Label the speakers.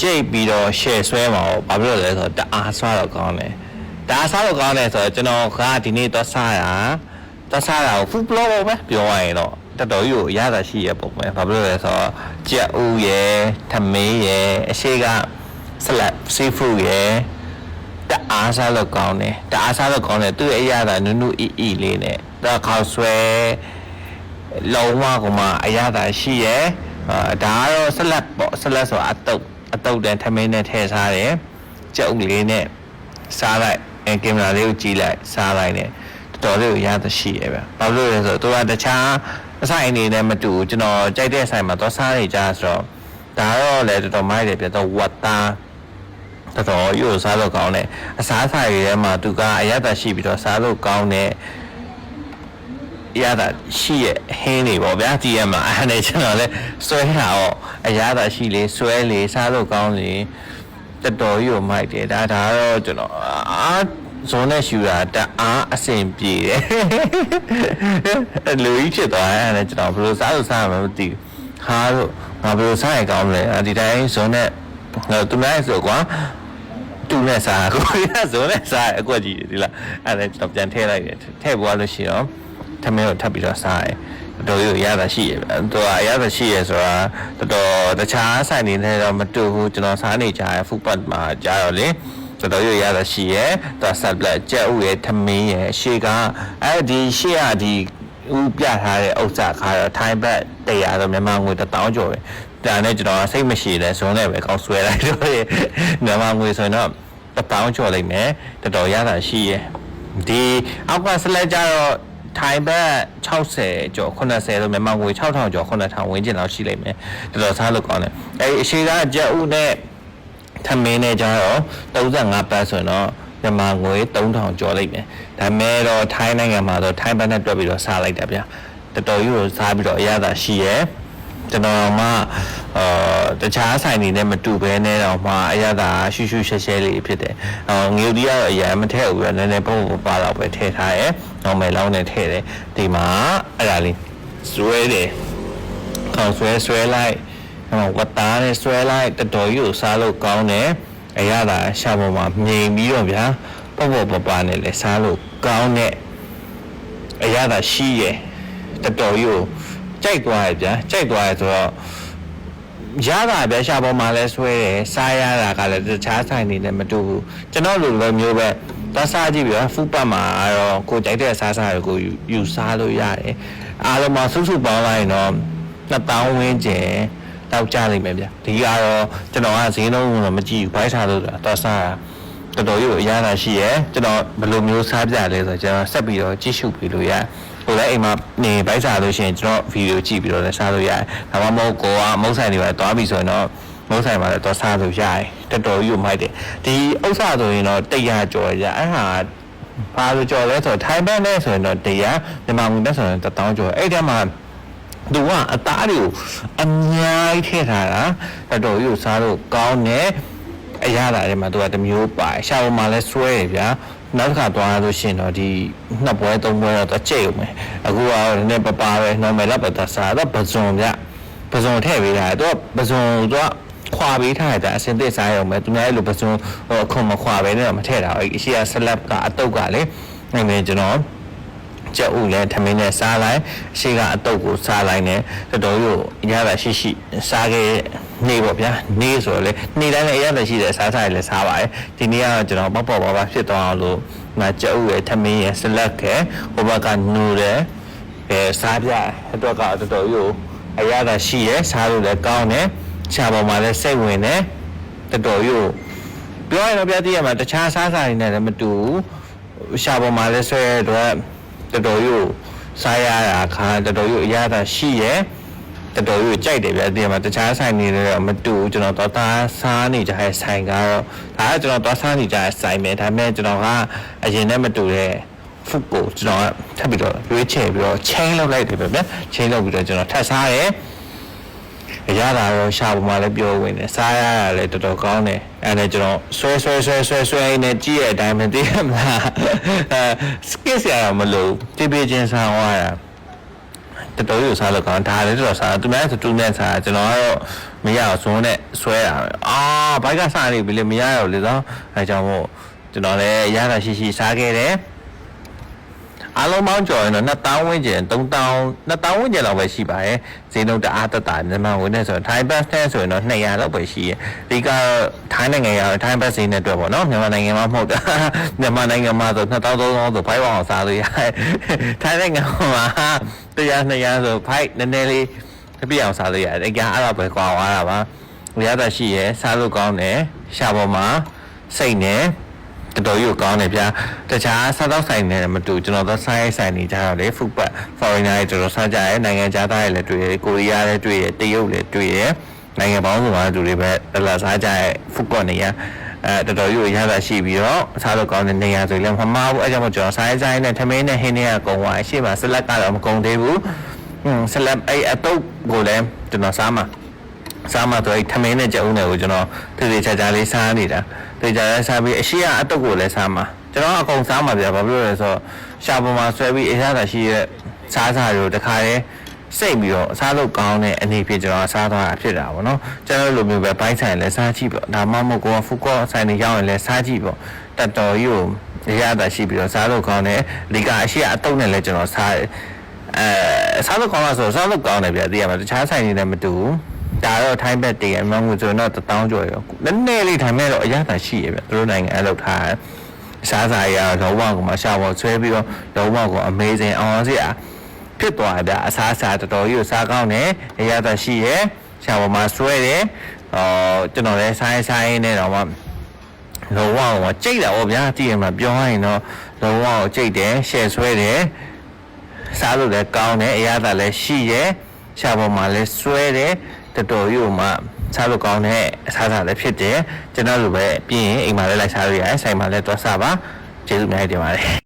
Speaker 1: ကြိတ်ပြီးတော့ share ဆွဲမှာပေါ့ဘာဖြစ်လို့လဲဆိုတော့တအားဆွာတော့ကောင်းတယ်တအားဆွာတော့ကောင်းတယ်ဆိုတော့ကျွန်တော်ကဒီနေ့တော့စားရတော့စားတာကို full blow ပေါ့ပဲပြောရရင်တော့တော်တော်ကြီးကိုအရသာရှိရပုံပဲဘာဖြစ်လို့လဲဆိုတော့ကြက်ဥရယ်ထမင်းရယ်အရှိက salad seafood ရယ်တအားစားလို့ကောင်းတယ်တအားစားလို့ကောင်းတယ်သူ့ရဲ့အရာသာနုနုအီအီလေးနဲ့ဒါခေါက်ဆွဲလုံးဝကမှအရာသာရှိရဲ့အာဒါကတော့ဆက်လက်ပေါ့ဆက်လက်ဆိုတာအတုပ် အတုပ်တန်ထမင်းနဲ့ထည့်စားတယ်ကြုံလေးနဲ့စားလိုက်အဲကင်မရာလေးကိုကြည့်လိုက်စားလိုက်နဲ့တော်တော်လေးကိုအရာသာရှိရဲ့ဗျဘာလို့လဲဆိုတော့သူကတခြားအဆိုင်အနေနဲ့မတူဘူးကျွန်တော်ကြိုက်တဲ့ဆိုင်မှာတော့စားနေကြဆိုတော့ဒါတော့လေတော်တော်မိုက်တယ်ပြတော့ဝတ်သားတော်တော်ရိုးစားလို့ကောင်းတယ်အစားအစာတွေထဲမှာသူကအရသာရှိပြီးတော့စားလို့ကောင်းတဲ့ ရတာရှိရဲ့ဟင်းတွေပေါ့ဗျာကြည့်ရမှာအဲ့ဒါနဲ့ကျွန်တော်လဲဆွဲတာတော့အရသာရှိလေဆွဲလေစားလို့ကောင်းလေတော်တော်ကြီးကိုမိုက်တယ်ဒါဒါတော့ကျွန်တော်အာဇုံနဲ့ရှူတာတအားအဆင်ပြေတယ်လူကြီးဖြစ်သွားတယ်အဲ့ဒါနဲ့ကျွန်တော်ဘယ်လိုစားလို့စားရမှာမသိဘူးဟာတော့ငါဘယ်လိုစားရင်ကောင်းမလဲအဲ့ဒီတိုင်းဇုံနဲ့ငါသူများဆိုကွာတူနဲ့စားကိုရဇုံနဲ့စားအကွက်ကြီးဒီလားအဲ့ဒါကျွန်တော်ပြန်ထည့်လိုက်တယ်ထည့်ပွားလို့ရှိတော့ ထမင်းကိုထပ်ပြီးတော့စားတယ်တော်တော်ရရတာရှိရပဲသူကအရသာရှိရဆိုတာတော်တော်တခြားဆိုင်နေနဲ့တော့မတူဘူးကျွန်တော်စားနေကြရဖူပတ်မှာကြာတော့လေတော်တော်ရရတာရှိရသူဆက်လက်ကြက်ဥရဲ့ထမင်းရဲ့ရှေ့ကအဲ့ဒီရှေ့ကဒီဥပြထားတဲ့ဥစ္စာခါတော့ထိုင်းဘက်တရားတော့မြန်မာငွေ1000ကျော်ပဲဒါနဲ့ကျွန်တော်စိတ်မရှိလဲဇွန်နဲ့ပဲကောက်ဆွဲလိုက်တော့ရေမြန်မာငွေဆိုရင်တော့1000ကျော်လိုက်မယ်တော်တော်ရတာရှိရဒီအောက်ကဆက်လက်ကြတော့ ထိုင်းဘက်60ကျော်80လို့မြန်မာငွေ6000ကျော်9000ဝန်းကျင်လောက်ရှိလိမ့်မယ်တော်တော်စားလို့ကောင်းတယ်အဲဒီအရှိကကြက်ဥနဲ့ထမင်းနဲ့ကြတော့35ပတ်ဆိုရင်တော့မြန်မာငွေ3000ကျော်လိုက်မယ်ဒါမဲ့တော့ထိုင်းနိုင်ငံမှာတော့ထိုင်းဘတ်နဲ့တွက်ပြီးတော့စားလိုက်တာဗျာတော်တော်ကြီးကိုစားပြီးတော့အရသာရှိရဲကျွန်တော်မှအာတခြားဆိုင်တွေနဲ့မတူဘဲနဲ့တော့မှအရသာရှူရှူရှဲရှဲလေးဖြစ်တယ်။အော်ငွေဒီကတော့အရင်မထည့်ဘူးပဲနည်းနည်းပုံပုံပါတော့ပဲထည့်ထားရဲ။ နောက်မယ်လောင်းနဲ့ထည့်တယ်။ဒီမှာအဲ့ဒါလေးဇွဲတယ်။ခေါင်းဆွဲဆွဲလိုက်ဟိုဝတ်သားနဲ့ဆွဲလိုက်တော်တော်ကြီးကိုစားလို့ကောင်းတယ်အရသာရှာပေါ်မှာမြင်ပြီးတော့ဗျာပေါ့ပေါ့ပပနဲ့လဲစားလို့ကောင်းတဲ့အရသာရှိရဲ့တော်တော်ကြီးကိုကြိုက်သွားရဲ့ဗျာကြိုက်သွားရဲ့ဆိုတော့ရတာဗျာရှာပေါ်မှာလဲဆွဲတယ်စားရတာကလည်းတခြားဆိုင်နေနဲ့မတူဘူးကျွန်တော်လိုလိုမျိုးပဲ သွားစားကြည့်ပြီးတော့ဖူးပတ်မှာတော့ကိုကြိုက်တဲ့စားစားတွေကိုယူယူစားလို့ရတယ်အားလုံးမှာစုစုပေါင်းလိုက်ရင်တော့2000ဝန်းကျင်တောက်ကြလိမ့်မယ်ဗျဒီကတော့ကျွန်တော်ကဈေးနှုန်းတော့မကြည့်ဘူးဘိုက်စားလို့သွားစားတာတော်တော်ကြီးကိုအရသာရှိရဲကျွန်တော်ဘယ်လိုမျိုးစားပြလဲဆိုတော့ကျွန်တော်ဆက်ပြီးတော့ကြည့်ရှုပြီးလို့ရဟိုလည်းအိမ်မှာနေဘိုက်စားလို့ရှိရင်ကျွန်တော်ဗီဒီယိုကြည့်ပြီးတော့လည်းစားလို့ရတယ်ဒါမှမဟုတ်ကိုကမုတ်ဆိုင်တွေပါသွားပြီဆိုရင်တော့ မုတ်ဆိုင်မှာလည်းသွားစားလို့ရတယ်တော်တော်ကြီးကိုမိုက်တယ်ဒီဥစ္စာဆိုရင်တော့100ကျော်ရအဲ့ဟာဘာလို့ကြော်လဲဆိုတော့ထိုင်ဘက်နဲ့ဆိုရင်တော့တရားမြန်မာငွေနဲ့ဆိုရင်1000ကျော်အဲ့ဒီမှာသူကအသားတွေကိုအများကြီးထည့်ထားတာတော်တော်ကြီးကိုစားလို့ကောင်းတယ်အရသာတွေမှာသူကတစ်မျိုးပါရှာပေါ်မှာလဲဆွဲရဗျာနောက်တစ်ခါသွားလို့ရှိရင်တော့ဒီနှစ်ပွဲသုံးပွဲတော့ကြိတ်အောင်မယ်အခုကတော့နည်းနည်းပပပဲ normal လောက်ပဲသွားစားတော့ပဇွန်ဗျပဇွန်ထည့်ပေးတာတော့ပဇွန်တော့ ခွာပေးထားတာအစင်သစ်စားရုံပဲသူများအဲ့လိုပဇွန်ဟိုအခုမခွာပဲနဲ့တော့မထည့်တာဘူးအရှိကဆလပ်ကအတုတ်ကလေအဲ့မဲ့ကျွန်တော်ကြက်ဥလည်းထမင်းနဲ့စားလိုက်အရှိကအတုပ်ကိုစားလိုက်နဲ့တော်တော်ကြီးကိုရတာရှိရှိစားခဲ့နေပေါ့ဗျာနေဆိုတော့လေနေတိုင်းလည်းရတာရှိတဲ့စားစားရလည်းစားပါတယ်ဒီနေ့ကတော့ကျွန်တော်ပေါ့ပေါ့ပါပါဖြစ်သွားအောင်လို့ငါကြက်ဥရဲ့ထမင်းရဲ့ဆလတ်ရဲ့ဟိုဘက်ကနူတယ်အဲစားပြအတွက်ကတော့တော်တော်ကြီးကိုအရသာရှိရဲစားလို့လည်းကောင်းတယ် ခြာပေါ်မှာလည်းစိတ်ဝင်တယ်တော်တော်ကြီးကိုပြောရတော့ပြတိရမှာတခြားစားစားတွေနဲ့လည်းမတူဘူးရှာပေါ်မှာလည်းဆွဲရတဲ့အတွက်တော်တော်ကြီးကိုစားရတာခါတော်တော်ကြီးအရသာရှိရဲတော်တော်ကြီးကိုကြိုက်တယ်ဗျဒီမှာတခြားဆိုင်နေတော့မတူဘူးကျွန်တော်တော့သားစားနေကြတဲ့ဆိုင်ကတော့ဒါကကျွန်တော်သွားစားနေကြတဲ့ဆိုင်ပဲဒါပေမဲ့ကျွန်တော်ကအရင်နဲ့မတူတဲ့ဖုတ်ကိုကျွန်တော်ကထပ်ပြီးတော့ရွေးချယ်ပြီးတော့ chain လုပ်လိုက်တယ်ဗျဗျ chain လုပ်ပြီးတော့ကျွန်တော်ထပ်စားရဲအ ရသာတော့ရှာပေါ်မှာလည်းပြောဝင်တယ်စားရတာလည်းတော်တော်ကောင်းတယ်အဲ့ဒါကျွန်တော်ဆွဲဆွဲဆွဲဆွဲဆွဲနဲ့ကြည့်ရတဲ့အတိုင်းမသိရမလားအဲ skip ရတာမလို့တိပိချင်းစားသွားတာတတော်တော်ကြီးကိုစားလို့ကောင်းဒါလည်းတော်တော်စားသူများဆိုတူနဲ့စားကျွန်တော်ကတော့မရအောင်ဇွန်းနဲ့ဆွဲတာပဲအာဘိုက်ကစားနေပြီလေမရတော့လေသောအဲကြောင့်မို့ကျွန်တော်လည်းရတာရှိရှိစားခဲ့တယ် အားလုံးပေါင်းကြော်ရင်တော့2000ဝန်းကျင်3000 2000ဝန်းကျင်လောက်ပဲရှိပါတယ်ဈေးနှုန်းတအားတက်တာမြန်မာဝင်နေဆိုတော့ Thai Baht နဲ့ဆိုရင်တော့200လောက်ပဲရှိရဒီကထိုင်းနိုင်ငံရောက် Thai Baht ဈေးနဲ့တွက်ပေါ့နော်မြန်မာနိုင်ငံမှာမဟုတ်တာမြန်မာနိုင်ငံမှာဆို2000 3000ဆိုဖိုက်ဝအောင်စားလို့ရတယ်ထိုင်းနိုင်ငံမှာ100 200ဆိုဖိုက်နည်းနည်းလေးတပြည့်အောင်စားလို့ရတယ်အကြအဲ့တော့ပဲကွာသွားတာပါရတာရှိရစားလို့ကောင်းတယ်ရှာပေါ်မှာစိတ်နဲ့ တော်တော်ကြီးကိုကောင်းတယ်ဗျာတခြားစားတော့ဆိုင်နဲ့မတူကျွန်တော်တို့စားရိုက်ဆိုင်နေကြတော့လေဖုတ်ပတ် foreigner တွေတော်တော်စားကြရဲနိုင်ငံခြားသားတွေလည်းတွေ့ရကိုရီးယားလည်းတွေ့ရတရုတ်လည်းတွေ့ရနိုင်ငံပေါင်းစုံကလူတွေပဲတလာစားကြရဲဖုတ်ပတ်နေရအဲတော်တော်ကြီးကိုရတာရှိပြီးတော့စားလို့ကောင်းတဲ့နေရာဆိုရင်လည်းမမှားဘူးအဲကြောင့်မို့ကျွန်တော်စားရိုက်ဆိုင်နဲ့ထမင်းနဲ့ဟင်းနဲ့ကကုံသွားအရှိမဆက်လက်ကတော့မကုံသေးဘူးဟွန်းဆက်လက်အဲ့အတုပ်ကိုလည်းကျွန်တော်စားမှာ စားမှတော့အဲ့ထမင်းနဲ့ကြက်ဦးနဲ့ကိုကျွန်တော်သေသေးချာချာလေးစားနေတာသေချာလေးစားပြီးအရှိကအတုပ်ကိုလည်းစားမှာကျွန်တော်အကုန်စားမှာဗျာဘာဖြစ်လို့လဲဆိုတော့ရှာပေါ်မှာဆွဲပြီးအရသာရှိရဲ့စားစားတွေကိုတခါတည်းစိတ်ပြီးတော့အစားလုပ်ကောင်းတဲ့အနေဖြင့်ကျွန်တော်စားသွားတာဖြစ်တာပေါ့နော်ကျွန်တော်လိုမျိုးပဲဘိုင်းဆိုင်လည်းစားကြည့်ပေါ့ဒါမှမဟုတ်ကိုယ်ကဖူကောဆိုင်တွေရောက်ရင်လည်းစားကြည့်ပေါ့တတ်တော်ကြီးကိုအရသာရှိပြီးတော့စားလုပ်ကောင်းတဲ့ဒီကအရှိကအတုပ်နဲ့လည်းကျွန်တော်စားတယ်အဲစားလို့ကောင်းလားဆိုတော့စားလို့ကောင်းတယ်ဗျာသိရမှာတခြားဆိုင်တွေလည်းမတူဘူး ဒါတော့ထိုင်းဘက်တည်ရမှန်းကိုဆိုတော့တထောင်ကျော်ရောနည်းနည်းလေးထိုင်းမဲ့တော့အရသာရှိရဗျာသူတို့နိုင်ငံအလုပ်ထားစားစားရတော့ဝါကမှရှာပေါ်ဆွဲပြီးတော့တော့ဝါကအမေဇင်အောင်စရာဖြစ်သွားတယ်ဗျာအစားအစာတော်တော်ကြီးကိုစားကောင်းတယ်အရသာရှိရရှာပေါ်မှာဆွဲတယ်အော်ကျွန်တော်လည်းဆိုင်ဆိုင်နဲ့တော့မှလောဝကိုကြိတ်တာဗောဗျာတည်ရမှာပြောရရင်တော့လောဝကိုကြိတ်တယ်ရှယ်ဆွဲတယ်စားလို့လည်းကောင်းတယ်အရသာလည်းရှိတယ်ရှာပေါ်မှာလည်းဆွဲတယ် တော်တော်ကြီးကိုမှစားလို့ကောင်းတဲ့အစားအစာလည်းဖြစ်တယ်ကျွန်တော်လိုပဲပြီးရင်အိမ်မှာလည်းလိုက်စားလို့ရတယ်ဆိုင်မှာလည်းသွားစားပါကျေးဇူးများတင်ပါတယ်